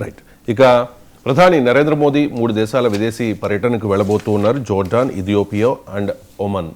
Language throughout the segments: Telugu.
రైట్ ఇక ప్రధాని నరేంద్ర మోదీ మూడు దేశాల విదేశీ పర్యటనకు వెళ్ళబోతూ ఉన్నారు. Jordan Ethiopia and Oman.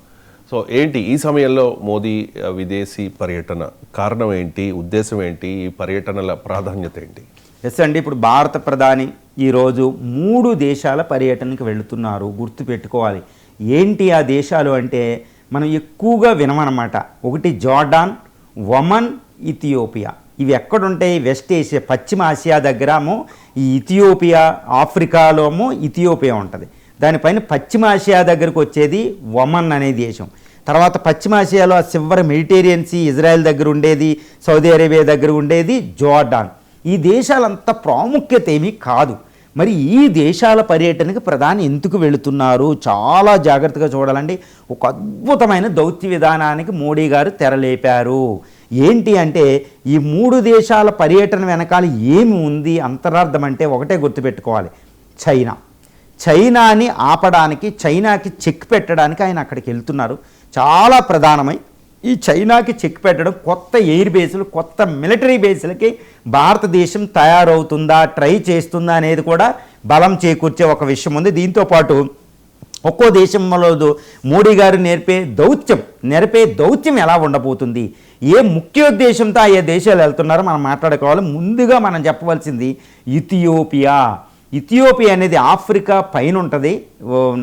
So ఏంటి ఈ సమయంలో మోదీ విదేశీ పర్యటన కారణం ఏంటి? ఉద్దేశం ఏంటి? ఈ పర్యటనల ప్రాధాన్యత ఏంటి? ఎస్ అండి. ఇప్పుడు భారత ప్రధాని ఈరోజు మూడు దేశాల పర్యటనకు వెళుతున్నారు. గుర్తు పెట్టుకోవాలి. ఏంటి ఆ దేశాలు అంటే మనం ఎక్కువగా వినమనమాట ఒకటి జార్డాన్ ఒమన్ ఇథియోపియా. ఇవి ఎక్కడుంటాయి వెస్ట్ ఏషియా పశ్చిమ ఆసియా దగ్గరము ఈ ఇథియోపియా ఆఫ్రికాలోము ఇథియోపియా ఉంటుంది. దానిపైన పశ్చిమ ఆసియా దగ్గరకు వచ్చేది ఒమన్ అనే దేశం. తర్వాత పశ్చిమ ఆసియాలో ఆ చివరి మెడిటేరియన్ సీ ఇజ్రాయెల్ దగ్గర ఉండేది సౌదీ అరేబియా దగ్గర ఉండేది జోర్డాన్. ఈ దేశాలంత ప్రాముఖ్యత ఏమీ కాదు. మరి ఈ దేశాల పర్యటనకు ప్రధాని ఎందుకు వెళుతున్నారు? చాలా జాగ్రత్తగా చూడాలండి. ఒక అద్భుతమైన దౌత్య విధానానికి మోడీ గారు తెరలేపారు. ఏంటి అంటే ఈ మూడు దేశాల పర్యటన వెనకాల ఏమి ఉంది అంతరార్థం అంటే ఒకటే గుర్తుపెట్టుకోవాలి. చైనా. చైనాని ఆపడానికి చైనాకి చెక్ పెట్టడానికి ఆయన అక్కడికి వెళ్తున్నారు. చాలా ప్రధానమై ఈ చైనాకి చెక్ పెట్టడం కొత్త ఎయిర్ బేసులు కొత్త మిలిటరీ బేసులకి భారతదేశం తయారవుతుందా ట్రై చేస్తుందా అనేది కూడా బలం చేకూర్చే ఒక విషయం ఉంది. దీంతో పాటు ఒక్కో దేశంలో మోడీ గారు నేర్పే దౌత్యం నేర్పే దౌత్యం ఎలా ఉండబోతుంది? ఏ ముఖ్యోద్దేశంతో ఆ ఏ దేశాలు వెళ్తున్నారో మనం మాట్లాడుకోవాలి. ముందుగా మనం చెప్పవలసింది ఇథియోపియా. ఇథియోపియా అనేది ఆఫ్రికా పైన ఉంటుంది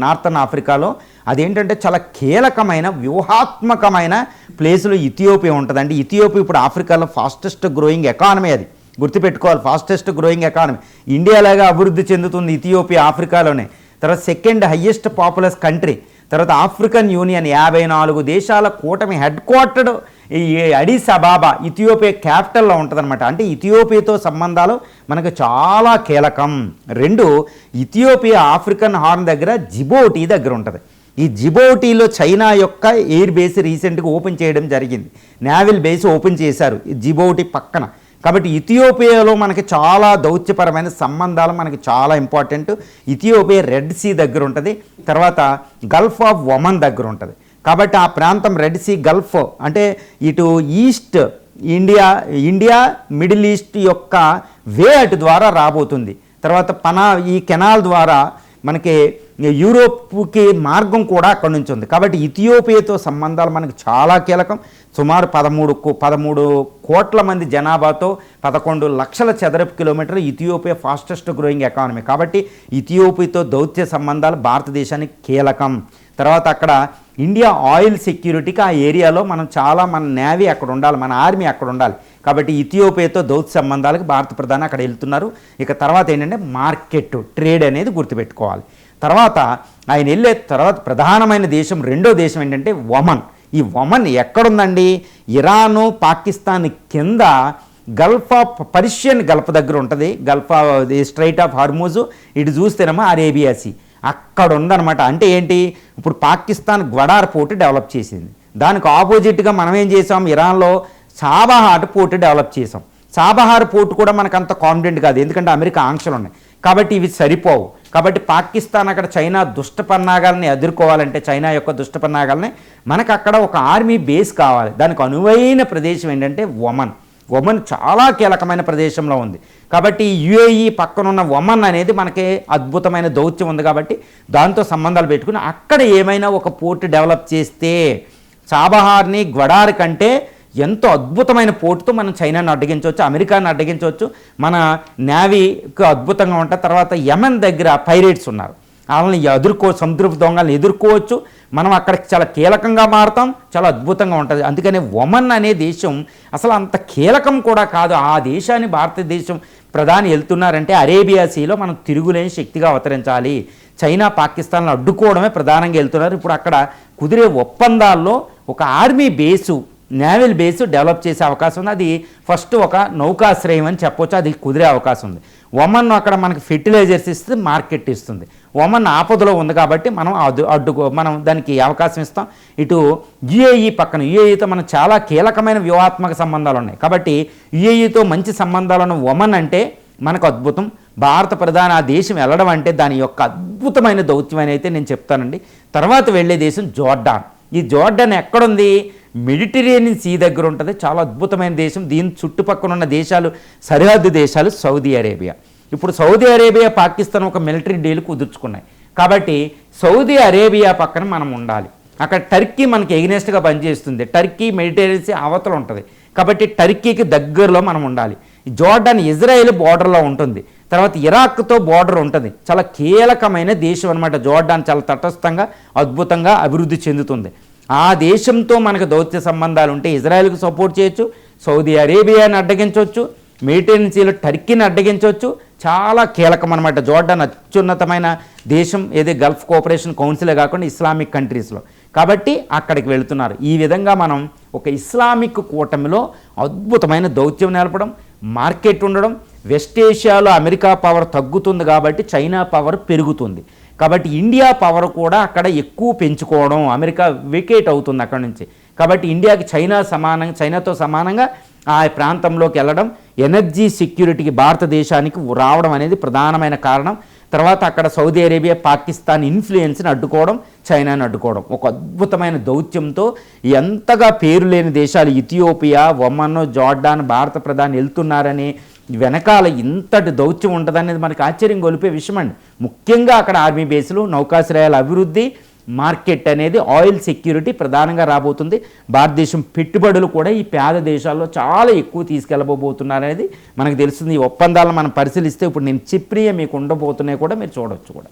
నార్థన్ ఆఫ్రికాలో. అదేంటంటే చాలా కీలకమైన వ్యూహాత్మకమైన ప్లేసులో ఇథియోపియా ఉంటుందండి. ఇథియోపియా ఇప్పుడు ఆఫ్రికాలో ఫాస్టెస్ట్ గ్రోయింగ్ ఎకానమీ అది. గుర్తుపెట్టుకోవాలి ఫాస్టెస్ట్ గ్రోయింగ్ ఎకానమీ. ఇండియాలాగా అభివృద్ధి చెందుతుంది ఇథియోపియా ఆఫ్రికాలోనే. తర్వాత సెకండ్ హయ్యెస్ట్ పాపులస్ కంట్రీ తర్వాత ఆఫ్రికన్ యూనియన్ యాభై నాలుగు దేశాల కూటమి హెడ్ క్వార్టర్డ్ ఈ అడిస్ అబాబా ఇథియోపియా క్యాపిటల్లో ఉంటుందన్నమాట. అంటే ఇథియోపియాతో సంబంధాలు మనకు చాలా కీలకం. రెండు ఇథియోపియా ఆఫ్రికన్ హార్న్ దగ్గర జిబోటీ దగ్గర ఉంటుంది. ఈ జిబోటీలో చైనా యొక్క ఎయిర్ బేస్ రీసెంట్గా ఓపెన్ చేయడం జరిగింది. నావిల్ బేస్ ఓపెన్ చేశారు. ఈ జిబోటి పక్కన. కాబట్టి ఇథియోపియాలో మనకి చాలా దౌత్యపరమైన సంబంధాలు మనకి చాలా ఇంపార్టెంట్. ఇథియోపియా రెడ్ సీ దగ్గర ఉంటుంది తర్వాత గల్ఫ్ ఆఫ్ ఒమన్ దగ్గర ఉంటుంది. కాబట్టి ఆ ప్రాంతం రెడ్ సీ గల్ఫ్ అంటే ఇటు east India India middle east యొక్క వే అటు ద్వారా రాబోతుంది. తర్వాత పనా ఈ కెనాల్ ద్వారా మనకి యూరోప్కి మార్గం కూడా అక్కడ నుంచి ఉంది. కాబట్టి ఇథియోపియాతో సంబంధాలు మనకు చాలా కీలకం. సుమారు పదమూడు పదమూడు కోట్ల మంది జనాభాతో పదకొండు లక్షల చదరపు కిలోమీటర్లు ఇథియోపియా ఫాస్టెస్ట్ గ్రోయింగ్ ఎకానమీ. కాబట్టి ఇథియోపియాతో దౌత్య సంబంధాలు భారతదేశానికి కీలకం. తర్వాత అక్కడ ఇండియా ఆయిల్ సెక్యూరిటీకి ఆ ఏరియాలో మనం చాలా మన నేవీ అక్కడ ఉండాలి మన ఆర్మీ అక్కడ ఉండాలి. కాబట్టి ఇథియోపియాతో దౌత్య సంబంధాలకు భారత ప్రధాని అక్కడ వెళ్తున్నారు. ఇక తర్వాత ఏంటంటే మార్కెట్ ట్రేడ్ అనేది గుర్తుపెట్టుకోవాలి. తర్వాత ఆయన వెళ్ళే తర్వాత ప్రధానమైన దేశం రెండో దేశం ఏంటంటే ఒమన్. ఈ ఒమన్ ఎక్కడుందండి? ఇరాను పాకిస్తాన్ కింద గల్ఫ్ ఆఫ్ పర్షియన్ గల్ఫ్ దగ్గర ఉంటుంది. Gulf of strait of Hormuz. ఇటు చూస్తేనేమో అరేబియా సీ. అక్కడ ఉందన్నమాట అంటే ఏంటి? ఇప్పుడు పాకిస్తాన్ గ్వడార్ పోర్టు డెవలప్ చేసింది. దానికి ఆపోజిట్గా మనం ఏం చేసాం? ఇరాన్లో సాబాహాట్ పోర్టు డెవలప్ చేసాం. సాబహార్ పోర్టు కూడా మనకు అంత కాన్ఫిడెంట్ కాదు. ఎందుకంటే అమెరికా ఆంక్షలు ఉన్నాయి. కాబట్టి ఇవి సరిపోవు. కాబట్టి పాకిస్తాన్ అక్కడ చైనా దుష్టపన్నాగాలని ఎదుర్కోవాలంటే చైనా యొక్క దుష్టపన్నాగాలని మనకు అక్కడ ఒక ఆర్మీ బేస్ కావాలి. దానికి అనువైన ప్రదేశం ఏంటంటే ఒమన్. ఒమన్ చాలా కీలకమైన ప్రదేశంలో ఉంది. కాబట్టి యుఏఈ పక్కనున్న ఒమన్ అనేది మనకి అద్భుతమైన దౌత్యం ఉంది కాబట్టి దాంతో సంబంధాలు పెట్టుకుని అక్కడ ఏమైనా ఒక పోర్ట్ డెవలప్ చేస్తే చాబహార్ని గ్వడార్ కంటే ఎంతో అద్భుతమైన పోటుతో మనం చైనాను అడ్డగించవచ్చు అమెరికాను అడ్డగించవచ్చు. మన నేవీకి అద్భుతంగా ఉంటుంది తర్వాత యమన్ దగ్గర పైరేట్స్ ఉన్నారు. వాళ్ళని ఎదుర్కో సముద్రపు దొంగలను ఎదుర్కోవచ్చు. మనం అక్కడికి చాలా కీలకంగా మారుతాం. చాలా అద్భుతంగా ఉంటుంది. అందుకనే ఒమన్ అనే దేశం అసలు అంత కీలకం కూడా కాదు. ఆ దేశాన్ని భారతదేశం ప్రధాని వెళ్తున్నారంటే అరేబియా సీలో మనం తిరుగులేని శక్తిగా అవతరించాలి. చైనా పాకిస్తాన్లు అడ్డుకోవడమే ప్రధానంగా వెళ్తున్నారు. ఇప్పుడు అక్కడ కుదిరే ఒప్పందాల్లో ఒక army base naval base develop చేసే అవకాశం ఉంది. అది ఫస్ట్ ఒక నౌకాశ్రయం అని చెప్పొచ్చు. అది కుదిరే అవకాశం ఉంది. ఒమన్ అక్కడ మనకి ఫెర్టిలైజర్స్ ఇస్తే మార్కెట్ ఇస్తుంది. ఒమన్ ఆపదలో ఉంది కాబట్టి మనం అడ్డు అడ్డుకో మనం దానికి అవకాశం ఇస్తాం. ఇటు యుఏఈ పక్కన యుఏఈతో మనం చాలా కీలకమైన వ్యూహాత్మక సంబంధాలు ఉన్నాయి. కాబట్టి యుఏఈతో మంచి సంబంధాలు ఉన్న ఒమన్ అంటే మనకు అద్భుతం. భారత ప్రధాన ఆ దేశం వెళ్ళడం అంటే దాని యొక్క అద్భుతమైన దౌత్యం అని అయితే నేను చెప్తానండి. తర్వాత వెళ్ళే దేశం జోర్డాన్. ఈ జోర్డాన్ ఎక్కడుంది? మెడిటరేనియన్ సీ దగ్గర ఉంటుంది. చాలా అద్భుతమైన దేశం. దీని చుట్టుపక్కల ఉన్న దేశాలు సరిహద్దు దేశాలు సౌదీ అరేబియా. ఇప్పుడు సౌదీ అరేబియా పాకిస్తాన్ ఒక మిలిటరీ డీల్ కుదుర్చుకున్నాయి. కాబట్టి సౌదీ అరేబియా పక్కన మనం ఉండాలి. అక్కడ టర్కీ మనకి ఎగ్నెస్ట్గా పనిచేస్తుంది. టర్కీ మెడిటేరియన్ అవతల ఉంటుంది. కాబట్టి టర్కీకి దగ్గరలో మనం ఉండాలి. జోర్డన్ జోర్డాన్ ఇజ్రాయెల్ బోర్డర్లో ఉంటుంది. తర్వాత ఇరాక్తో బోర్డర్ ఉంటుంది. చాలా కీలకమైన దేశం అనమాట జోర్డాన్ చాలా తటస్థంగా అద్భుతంగా అభివృద్ధి చెందుతుంది. ఆ దేశంతో మనకు దౌత్య సంబంధాలు ఉంటే ఇజ్రాయెల్కు సపోర్ట్ చేయొచ్చు సౌదీ అరేబియాని అడ్డగించవచ్చు మెడిటేరియన్ టర్కీని అడ్డగించవచ్చు చాలా కీలకం అనమాట జోర్డాన్ అత్యున్నతమైన దేశం ఏది గల్ఫ్ కోఆపరేషన్ కౌన్సిలే కాకుండా ఇస్లామిక్ కంట్రీస్లో. కాబట్టి అక్కడికి వెళుతున్నారు. ఈ విధంగా మనం ఒక ఇస్లామిక్ కూటమిలో అద్భుతమైన దౌత్యం నేర్పడం మార్కెట్ ఉండడం వెస్ట్ ఏషియాలో అమెరికా పవర్ తగ్గుతుంది కాబట్టి చైనా పవర్ పెరుగుతుంది. కాబట్టి ఇండియా పవర్ కూడా అక్కడ ఎక్కువ పెంచుకోవడం అమెరికా వికేట్ అవుతుంది అక్కడ నుంచి. కాబట్టి ఇండియాకి చైనా సమానంగా చైనాతో సమానంగా ఆ ప్రాంతంలోకి వెళ్ళడం ఎనర్జీ సెక్యూరిటీకి భారతదేశానికి రావడం అనేది ప్రధానమైన కారణం. తర్వాత అక్కడ సౌదీ అరేబియా పాకిస్తాన్ ఇన్ఫ్లుయెన్స్ని అడ్డుకోవడం చైనాని అడ్డుకోవడం. ఒక అద్భుతమైన దౌత్యంతో ఎంతగా పేరు లేని దేశాలు ఇథియోపియా ఒమన్ జార్డాన్ భారత ప్రధాని వెళ్తున్నారని వెనకాల ఇంతటి దౌత్యం ఉంటుందనేది మనకి ఆశ్చర్యం గొలిపే విషయం అండి ముఖ్యంగా అక్కడ ఆర్మీ బేసులు నౌకాశ్రయాల అభివృద్ధి మార్కెట్ అనేది ఆయిల్ సెక్యూరిటీ ప్రధానంగా రాబోతుంది. భారతదేశం పెట్టుబడులు కూడా ఈ పేద దేశాల్లో చాలా ఎక్కువ తీసుకెళ్ళబోతున్నారనేది మనకు తెలుస్తుంది. ఈ ఒప్పందాలను మనం పరిశీలిస్తే ఇప్పుడు నేను చెప్పినవి మీకు ఉండబోతున్నాయి కూడా మీరు చూడొచ్చు కూడా.